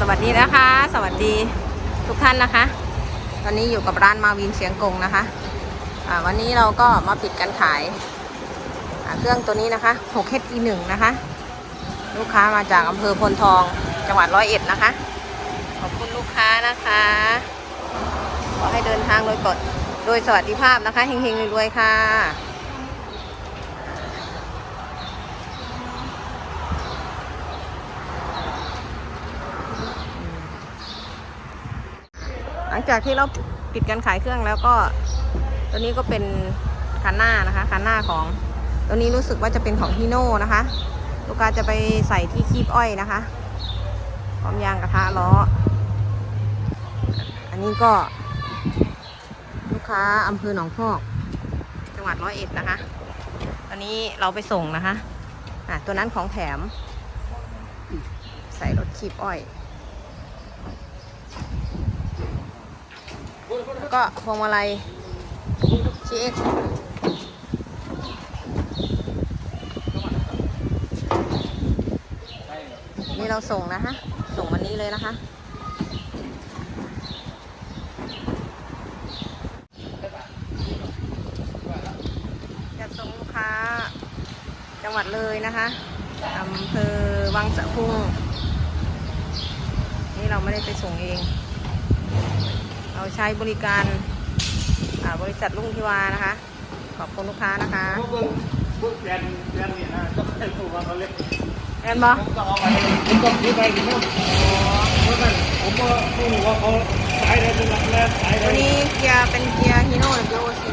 สวัสดีนะคะ สวัสดีทุกท่านนะคะ ตอนนี้อยู่กับร้านมาวินเชียงกงนะคะอ่าวันนี้เราก็มาปิดการขายเครื่องตัวนี้นะคะ 6HE1 นะคะ ลูกค้ามาจากอำเภอพลทองจังหวัดร้อยเอ็ดนะคะ ขอบคุณลูกค้านะคะ ขอให้เดินทางโดยปลอดโดยสวัสดิภาพนะคะเฮงๆรวยๆค่ะ หลังจากที่เราปิดการขายเครื่องแล้วก็ ตัวนี้ก็เป็นคันหน้านะคะคันหน้าของ ตัวนี้รู้สึกว่าจะเป็นของฮีโน่นะคะ ลูกค้าจะไปใส่ที่คีบอ้อยนะคะพร้อมยางกระทะล้อ อันนี้ก็ ลูกค้าอำเภอหนองพอกจังหวัดร้อยเอ็ดนะคะ ตอนนี้เราไปส่งนะคะอะตัวนั้นของแถม ใส่รถคีบอ้อย แล้วก็พวงมาลัย GX นี่เราส่งนะคะ ส่งวันนี้เลยนะคะจะส่งลูกค้าจังหวัดเลยนะคะอำเภอวังสะพุง นี่เราไม่ได้ไปส่งเอง เราใช้บริการอ่าบริษัทลุงทิวานะคะ ขอบคุณลูกค้านะคะพวกเบิ้งพวกแกนแกนนี่นะต้องให้ผู้ว่าเขาเล่นแอนบอผมต้องเอาไปผมต้องซื้อไปถึงนู่นเพราะนั้นผมก็ผู้ว่าเขาสายได้เป็นหลักแล้วสายตัได้วนี้เกียร์เป็นเกียร์ฮีโน่ WOC